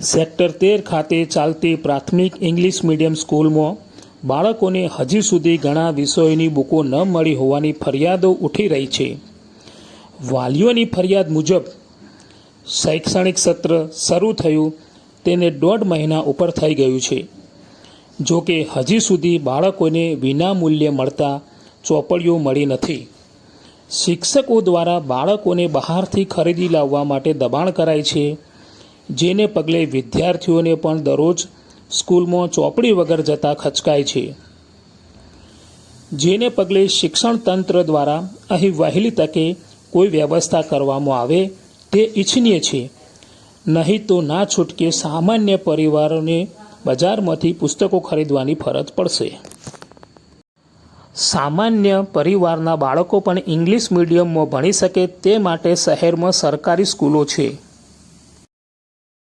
Sector તેર ખાતે ચાલતી પ્રાથમિક ઇંગ્લિશ મીડિયમ સ્કૂલમાં બાળકોને હજી સુધી ઘણા વિષયોની બુકો ન મળી હોવાની ફરિયાદો ઉઠી રહી છે. વાલીઓની ફરિયાદ મુજબ, શૈક્ષણિક સત્ર શરૂ થયું, તેને દોઢ મહિના ઉપર થઈ ગયું છે. જો કે હજી સુધી બાળકોને વિનામૂલ્યે મળતા ચોપડીઓ મળી નથી. શિક્ષકો દ્વારા બાળકોને બહારથી ખરીદી લાવવા માટે દબાણ કરાય છે. જેને પગલે વિદ્યાર્થીઓને પણ દરરોજ સ્કૂલમાં ચોપડી વગર જતા ખચકાય છે. જેને પગલે શિક્ષણ તંત્ર દ્વારા અહીં વહેલી તકે કોઈ વ્યવસ્થા કરવામાં આવે તે ઈચ્છનીય છે. નહીં તો ના છૂટકે સામાન્ય પરિવારોને બજારમાંથી પુસ્તકો ખરીદવાની ફરજ પડશે. સામાન્ય પરિવારના બાળકો પણ ઇંગ્લિશ મીડિયમમાં ભણી શકે તે માટે શહેરમાં સરકારી સ્કૂલો છે.